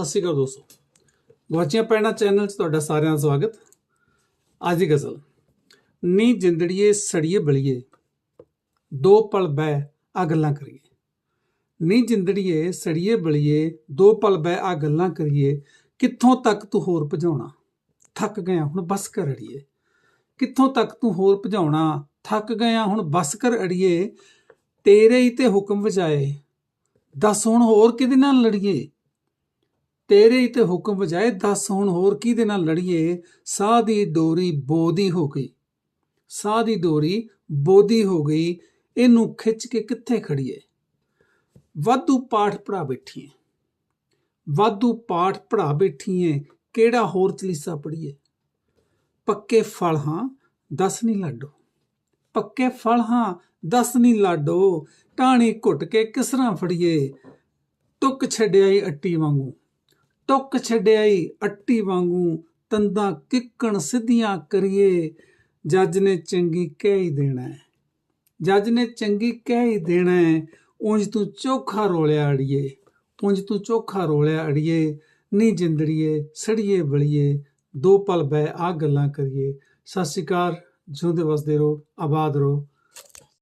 ਸਤਿ ਸ਼੍ਰੀ ਅਕਾਲ ਦੋਸਤੋ। ਗਵਾਚੀਆਂ ਪੈਣਾ ਚੈਨਲ 'ਚ ਤੁਹਾਡਾ ਸਾਰਿਆਂ ਦਾ ਸਵਾਗਤ। ਅੱਜ ਦੀ ਗਜ਼ਲ। ਨੀ ਜਿੰਦੜੀਏ, ਸੜੀਏ ਬਲੀਏ। ਦੋ ਪਲ ਬੈ ਆ ਗੱਲਾਂ ਕਰੀਏ। ਨੀ ਜਿੰਦੜੀਏ, ਸੜੀਏ ਬਲੀਏ। ਦੋ ਪਲ ਬੈ ਆ ਗੱਲਾਂ ਕਰੀਏ। ਕਿੱਥੋਂ ਤੱਕ ਤੂੰ ਹੋਰ ਭਜਾਉਣਾ? ਥੱਕ ਗਿਆ ਹੁਣ ਬਸ ਕਰ ਅੜੀਏ। ਕਿੱਥੋਂ ਤੱਕ ਤੂੰ ਹੋਰ ਭਜਾਉਣਾ? ਥੱਕ ਗਿਆ ਹੁਣ ਬਸ ਕਰ ਅੜੀਏ। ਤੇਰੇ ਹੀ ਤੇ ਹੁਕਮ ਵਜਾਏ। ਦੱਸ ਹੁਣ ਹੋਰ ਕਿਹਦੇ ਨਾਲ ਲੜੀਏ? ਤੇਰੇ ਹੀ ਤੇ ਹੁਕਮ ਵਜਾਏ, ਦੱਸ ਹੁਣ ਹੋਰ ਕਿਹਦੇ ਨਾਲ ਲੜੀਏ? ਸਾਹ ਦੀ ਡੋਰੀ ਬੋਦੀ ਹੋ ਗਈ। ਸਾਹ ਦੀ ਡੋਰੀ ਬੋਦੀ ਹੋ ਗਈ। ਇਹਨੂੰ ਖਿੱਚ ਕੇ ਕਿੱਥੇ ਖੜੀਏ? ਵਾਧੂ ਪਾਠ ਪੜਾ ਬੈਠੀਏ ਵਾਧੂ ਪਾਠ ਪੜਾ ਬੈਠੀਏ ਕਿਹੜਾ ਹੋਰ ਚਲੀਸਾ ਪੜੀਏ ਪੱਕੇ ਫਲ ਹਾਂ, ਦਸ ਨਹੀਂ ਲਾਡੋ। ਪੱਕੇ ਫਲ ਹਾਂ, ਦਸ ਨਹੀਂ ਲਾਡੋ। ਟਾਣੀ ਘੁੱਟ ਕੇ ਕਿਸਰਾਂ ਫੜੀਏ? ਟੁੱਕ ਛੱਡਿਆਈ ਅੱਟੀ ਵਾਂਗੂ। ਟੁੱਕ ਛੱਡਿਆਈ ਅੱਟੀ ਵਾਂਗੂ ਤੰਦਾਂ ਕਿੱਕਣ ਸਿੱਧੀਆਂ ਕਰੀਏ। ਜੱਜ ਨੇ ਚੰਗੀ ਕਹਿ ਹੀ ਦੇਣਾ ਹੈ। ਜੱਜ ਨੇ ਚੰਗੀ ਕਹਿ ਹੀ ਦੇਣਾ ਹੈ। ਉਂਝ ਤੂੰ ਚੋਖਾ ਰੋਲਿਆ ਅੜੀਏ। ਉਂਝ ਤੂੰ ਚੋਖਾ ਰੋਲਿਆ ਅੜੀਏ। ਨੀ ਜਿੰਦੜੀਏ, ਸੜੀਏ ਬਲੀਏ। ਦੋ ਪਲ ਬਹਿ ਆ ਗੱਲਾਂ ਕਰੀਏ। ਸਤਿ ਸ਼੍ਰੀ ਅਕਾਲ। ਜਿਉਂਦੇ ਵਸਦੇ ਰਹੋ, ਆਬਾਦ ਰਹੋ।